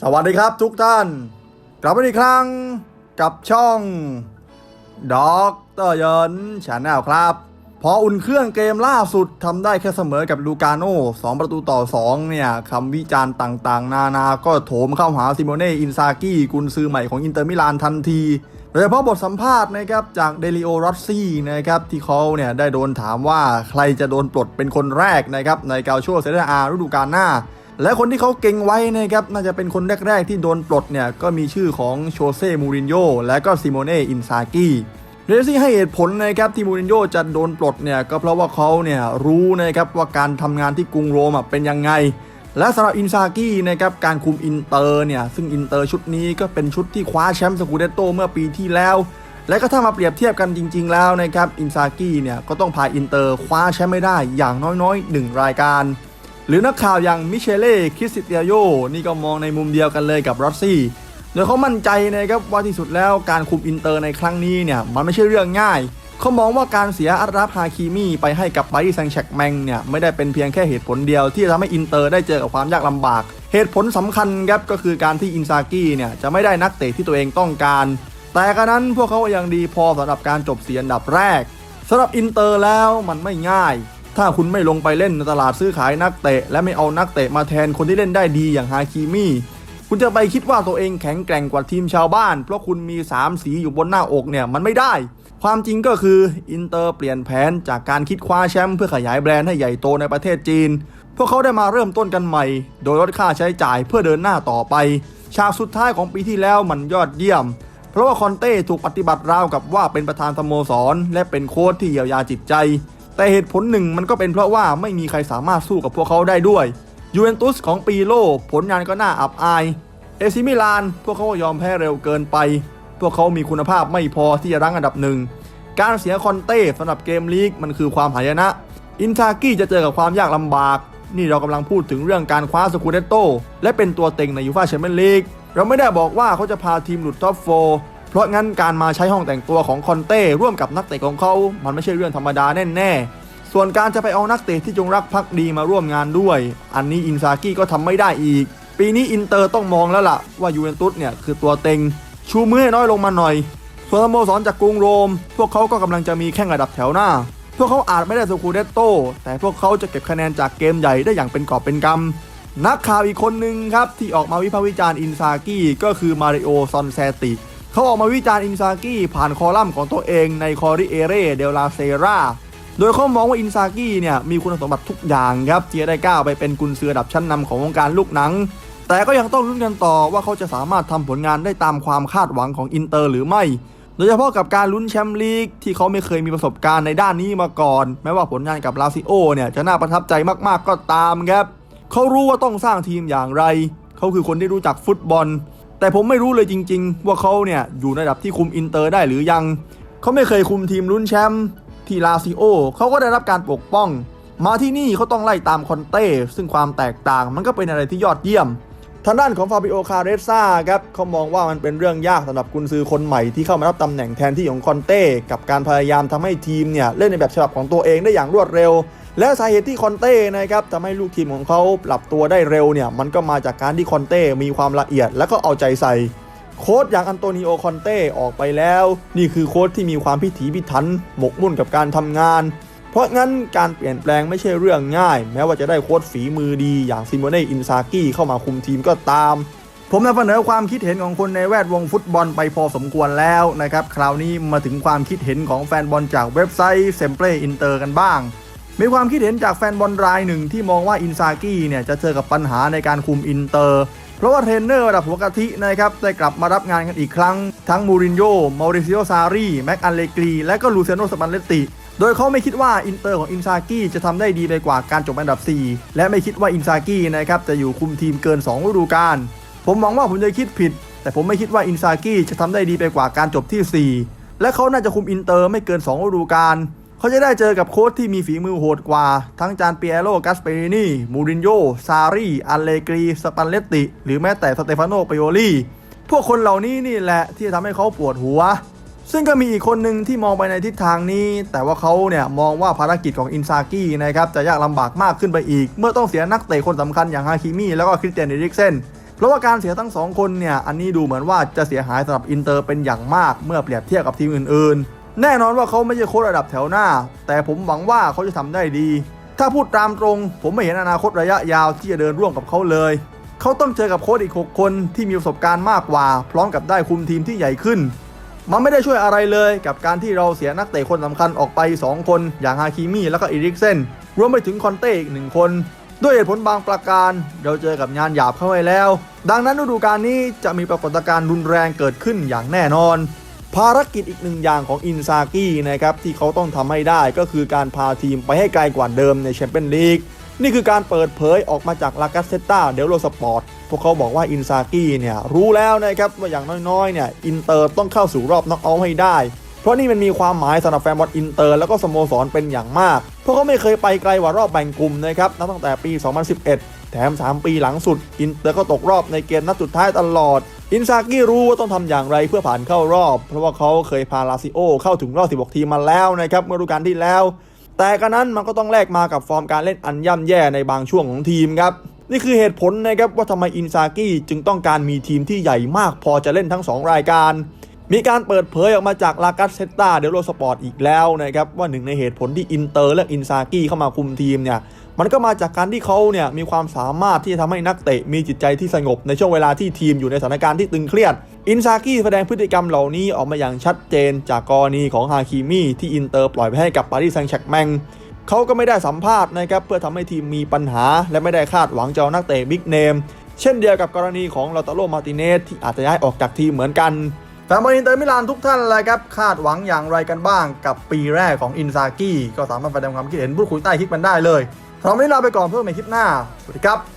สวัสดีครับทุกท่าน กลับมาอีกครั้งกับช่องด็อกเตอร์เยินชาแนลครับ ออุ่นเครื่องเกมล่าสุดทำได้แค่เสมอกับลูกาโน่2ประตูต่อ 2 เนี่ยคำวิจารณ์ต่างๆ นานาก็โถมเข้าหาซิโมเน่ อินซากิกุนซือใหม่ของอินเตอร์มิลานทันทีโดยเฉพาะบทสัมภาษณ์นะครับจากเดลิโอรอสซี่นะครับที่เขาเนี่ยได้โดนถามว่าใครจะโดนปลดเป็นคนแรกนะครับในกาโชเซเรอาฤดูกาลหน้า และคนที่เขาเก่งไว้นะครับน่าจะเป็นคนแรก ๆ ที่โดนปลดเนี่ยก็มีชื่อของโชเซ่มูรินโญ่และก็ซิโมเน่อินซากิ เรซี่ให้เหตุผลนะครับที่มูรินโญ่จะโดนปลดเนี่ยก็เพราะว่าเขาเนี่ยรู้นะครับว่าการทำงานที่กรุงโรมเป็นยังไง และสำหรับอินซากินะครับการคุมอินเตอร์เนี่ยซึ่งอินเตอร์ชุดนี้ก็เป็นชุดที่คว้าแชมป์สกูเดตโตเมื่อปีที่แล้ว และก็ถ้ามาเปรียบเทียบกันจริง ๆ แล้วนะครับอินซากิเนี่ยก็ต้องพาอินเตอร์คว้าแชมป์ไม่ได้อย่างน้อยๆหนึ่งรายการ หรือนักข่าวอย่างมิเชเล่คริสติอาโยนี่ก็มองในมุมเดียวกันเลยกับรอสซี่ โดยเขามั่นใจนะครับว่าที่สุดแล้วการคุมอินเตอร์ในครั้งนี้เนี่ยมันไม่ใช่เรื่องง่าย เขามองว่าการเสียอัตราฮาคิมีไปให้กับไบรท์แซงแชกแมงเนี่ยไม่ได้เป็นเพียงแค่เหตุผลเดียวที่ทำให้อินเตอร์ได้เจอกับความยากลำบาก เหตุผลสำคัญครับก็คือการที่อินซากิเนี่ยจะไม่ได้นักเตะที่ตัวเองต้องการ แต่กระนั้นพวกเขายังดีพอสำหรับการจบเสียอันดับแรกสำหรับอินเตอร์แล้วมันไม่ง่าย ถ้าคุณไม่ลงไปเล่นในตลาดซื้อขายนักเตะ และไม่เอานักเตะมาแทนคนที่เล่นได้ดีอย่างฮาคิมี่ คุณจะไปคิดว่าตัวเองแข็งแกร่งกว่าทีมชาวบ้าน เพราะคุณมี 3 สีอยู่บนหน้าอกเนี่ยมันไม่ได้ ความจริงก็คืออินเตอร์เปลี่ยนแผนจากการคิดคว้าแชมป์เพื่อขยายแบรนด์ให้ใหญ่โตในประเทศจีน พวกเขาได้มาเริ่มต้นกันใหม่ โดยลดค่าใช้จ่ายเพื่อเดินหน้าต่อไป ฉากสุดท้ายของปีที่แล้วมันยอดเยี่ยม เพราะว่าคอนเต้ถูกปฏิบัติราวกับว่าเป็นประธานสโมสร และเป็นโค้ชที่เยียวยาจิตใจ แต่เหตุผลหนึ่งมันก็เป็นเพราะว่าไม่มีใครสามารถสู้กับพวกเขาได้ด้วย ยูเวนตุสของปีโลผลงานก็น่าอับอาย เอซิมิลาน พวกเขาก็ยอมแพ้เร็วเกินไป พวกเขามีคุณภาพไม่พอที่จะรั้งอันดับหนึ่ง การเสียคอนเต้สำหรับเกมลีกมันคือความหายนะ อินทากี้จะเจอกับความยากลำบาก นี่เรากำลังพูดถึงเรื่องการคว้าสกูเดตโตและเป็นตัวเต็งในยูฟ่าแชมเปี้ยนลีก เราไม่ได้บอกว่าเขาจะพาทีมหลุดท็อปโฟร์เพราะงั้นการมาใช้ห้องแต่งตัวของคอนเต้ร่วมกับนักเตะของเขา มันไม่ใช่เรื่องธรรมดาแน่ๆ ส่วนการจะไปเอานักเตะที่จงรักภักดีมาร่วมงานด้วย อันนี้อินซากิก็ทำไม่ได้อีก ปีนี้อินเตอร์ต้องมองแล้วล่ะว่ายูเวนตุสเนี่ยคือตัวเต็ง ชูมือให้น้อยลงมาหน่อย ส่วนสโมสรจากกรุงโรม พวกเขาก็กำลังจะมีแข่งระดับแถวหน้า พวกเขาอาจไม่ได้สกูเดตโตแต่พวกเขาจะเก็บคะแนนจากเกมใหญ่ได้อย่างเป็นกอบเป็นกำนักข่าวอีกคนหนึ่งครับที่ออกมาวิพากษ์วิจารณ์อินซากิก็คือมาริโอซอนแซติเขาออกมาวิจารณ์อินซากิผ่านคอลัมน์ของตัวเองในคอริเอเรเดลลาเซรา โดยเขามองว่าอินซากิเนี่ยมีคุณสมบัติทุกอย่างครับที่จะได้ก้าวไปเป็นกุนซือระดับชั้นนำของวงการลูกหนัง แต่ก็ยังต้องลุ้นกันต่อว่าเขาจะสามารถทำผลงานได้ตามความคาดหวังของอินเตอร์หรือไม่ โดยเฉพาะกับการลุ้นแชมป์ลีกที่เขาไม่เคยมีประสบการณ์ในด้านนี้มาก่อน แม้ว่าผลงานกับลาซิโอเนี่ยจะน่าประทับใจมากๆก็ตามครับเขารู้ว่าต้องสร้างทีมอย่างไร เขาคือคนที่รู้จักฟุตบอล แต่ผมไม่รู้เลยจริง ๆ ว่าเขาเนี่ยอยู่ในระดับที่คุมอินเตอร์ได้หรือยัง เขาไม่เคยคุมทีมลุ้นแชมป์ ที่ลาซิโอเขาก็ได้รับการปกป้อง มาที่นี่เขาต้องไล่ตามคอนเต้ ซึ่งความแตกต่างมันก็เป็นอะไรที่ยอดเยี่ยม ทางด้านของฟาบิโอคาเรซ่าครับเขามองว่ามันเป็นเรื่องยากสำหรับกุนซือคนใหม่ที่เข้ามารับตำแหน่งแทนที่ของคอนเต้กับการพยายามทำให้ทีมเนี่ยเล่นในแบบฉบับของตัวเองได้อย่างรวดเร็วและสาเหตุที่คอนเต้นะครับทำให้ลูกทีมของเขาปรับตัวได้เร็วเนี่ยมันก็มาจากการที่คอนเต้มีความละเอียดและก็เอาใจใส่ โค้ชอย่างอันโตนิโอคอนเต้ออกไปแล้ว นี่คือโค้ชที่มีความพิถีพิถันหมกมุ่นกับการทำงาน เพราะงั้นการเปลี่ยนแปลงไม่ใช่เรื่องง่าย แม้ว่าจะได้โค้ชฝีมือดีอย่างซิโมเน่อินซากิเข้ามาคุมทีมก็ตาม ผมนำเสนอความคิดเห็นของคนในแวดวงฟุตบอลไปพอสมควรแล้วนะครับ คราวนี้มาถึงความคิดเห็นของแฟนบอลจากเว็บไซต์เซมเป e อินเตอร์กันบ้างมีความคิดเห็นจากแฟนบอลรายหนึ่งที่มองว่าอินซากิเนี่ยจะเจอกับปัญหาในการคุมอินเตอร์ เพราะว่าเทรนเนอร์ระดับหัวกะทินะครับได้กลับมารับงานกันอีกครั้ง ทั้งมูรินโญ่มาริซิโอซารีแม็กอันเลกรี และก็ลูเซโนสปันเลตติโดยเขาไม่คิดว่าอินเตอร์ของอินซากิจะทำได้ดีไปกว่าการจบอันดับ 4 และไม่คิดว่าอินซากินะครับจะอยู่คุมทีมเกิน2ฤดูกาลผมหวังว่าผมจะคิดผิด แต่ผมไม่คิดว่าอินซากิจะทำได้ดีไปกว่าการจบที่ 4 และเขาน่าจะคุมอินเตอร์ไม่เกิน2ฤดูกาล เขาจะได้เจอกับโค้ชที่มีฝีมือโหดกว่า ทั้งจานเปียโรกัสเปรินีมูรินโญ่ซารีอัลเลกรี สปันเลตติ หรือแม้แต่สเตฟานโนเปโอลีพวกคนเหล่านี้นี่แหละที่จะทำให้เขาปวดหัว ซึ่งก็มีอีกคนหนึ่งที่มองไปในทิศทางนี้ แต่ว่าเขาเนี่ยมองว่าภารกิจของอินซากินะครับจะยากลำบากมากขึ้นไปอีก เมื่อต้องเสียนักเตะคนสำคัญอย่างฮาคิมิแล้วก็คริสเตียนเอริกเซนเพราะว่าการเสียทั้งสองคนเนี่ย อันนี้ดูเหมือนว่าจะเสียหายสำหรับอินเตอร์เป็นอย่างมากเมื่อเปรียบเทียบกับทีมอื่นๆ แน่นอนว่าเขาไม่ใช่โค้ชระดับแถวหน้า แต่ผมหวังว่าเขาจะทำได้ดี ถ้าพูดตามตรง ผมไม่เห็นอนาคตระยะยาวที่จะเดินร่วมกับเขาเลย เขาต้องเจอกับโค้ชอีก 6 คนที่มีประสบการณ์มากกว่า พร้อมกับได้คุมทีมที่ใหญ่ขึ้น มันไม่ได้ช่วยอะไรเลยกับการที่เราเสียนักเตะคนสำคัญออกไป 2 คน อย่างฮาคิมิแล้วก็อีริกเซนรวมไปถึงคอนเต้อีกหนึ่งคน ด้วยเหตุผลบางประการ เราเจอกับงานหยาบเข้าไว้แล้ว ดังนั้นฤดูกาลนี้จะมีปรากฏการณ์รุนแรงเกิดขึ้นอย่างแน่นอน ภารกิจอีกหนึ่งอย่างของอินซากินะครับที่เขาต้องทำให้ได้ก็คือการพาทีมไปให้ไกลกว่าเดิมในแชมเปี้ยนลีกนี่คือการเปิดเผยออกมาจากลากาเซตตาเดลโลสปอร์ตพวกเขาบอกว่าอินซากิเนี่ยรู้แล้วนะครับว่าอย่างน้อยๆเนี่ยอินเตอร์ต้องเข้าสู่รอบน็อกเอาท์ให้ได้ เพราะนี่มันมีความหมายสำหรับแฟนบอลอินเตอร์แล้วก็สโมสรเป็นอย่างมากเพราะเขาไม่เคยไปไกลกว่ารอบแบ่งกลุ่มนะครับนับตั้งแต่ปี 2011 แถม 3 ปีหลังสุด อินเตอร์ก็ตกรอบในเกมนัดสุดท้ายตลอด อินซากิรู้ว่าต้องทำอย่างไรเพื่อผ่านเข้ารอบ เพราะว่าเขาเคยพาลาซิโอเข้าถึงรอบ 16 ทีมมาแล้วนะครับเมื่อฤดูกาลที่แล้ว แต่กระนั้นมันก็ต้องแลกมากับฟอร์มการเล่นอันย่ำแย่ในบางช่วงของทีมครับนี่คือเหตุผลนะครับว่าทำไมอินซากิจึงต้องการมีทีมที่ใหญ่มากพอจะเล่นทั้ง 2 รายการมีการเปิดเผยออกมาจากลากัสเซตตาเดลโลสปอร์ตอีกแล้วนะครับว่าหนึ่งในเหตุผลที่อินเตอร์และอินซากิเข้ามาคุมทีมเนี่ย มันก็มาจากการที่เขาเนี่ยมีความสามารถที่จะทำให้นักเตะมีจิตใจที่สงบในช่วงเวลาที่ทีมอยู่ในสถานการณ์ที่ตึงเครียด อินซากิแสดงพฤติกรรมเหล่านี้ออกมาอย่างชัดเจน จากกรณีของฮาคิมิที่อินเตอร์ปล่อยไปให้กับปารีสแซงต์แชร์กแมงเขาก็ไม่ได้สัมภาษณ์นะครับเพื่อทำให้ทีมมีปัญหา และไม่ได้คาดหวังจะเอานักเตะบิ๊กเนมเช่นเดียวกับกรณีของลาตาโรมาร์ติเนสที่อาจจะย้ายออกจากทีมเหมือนกันแฟนบอลอินเตอร์มิลานทุกท่านเลยครับ คาดหวังอย่างไรกันบ้างกับปีแรกของอินซากิก็สามารถแสดงความคิดเห็นพูดคุยใต้คลิปมันได้เลย สำหรับวันนี้ลาไปก่อนเพื่อใหม่คลิปหน้า สวัสดีครับ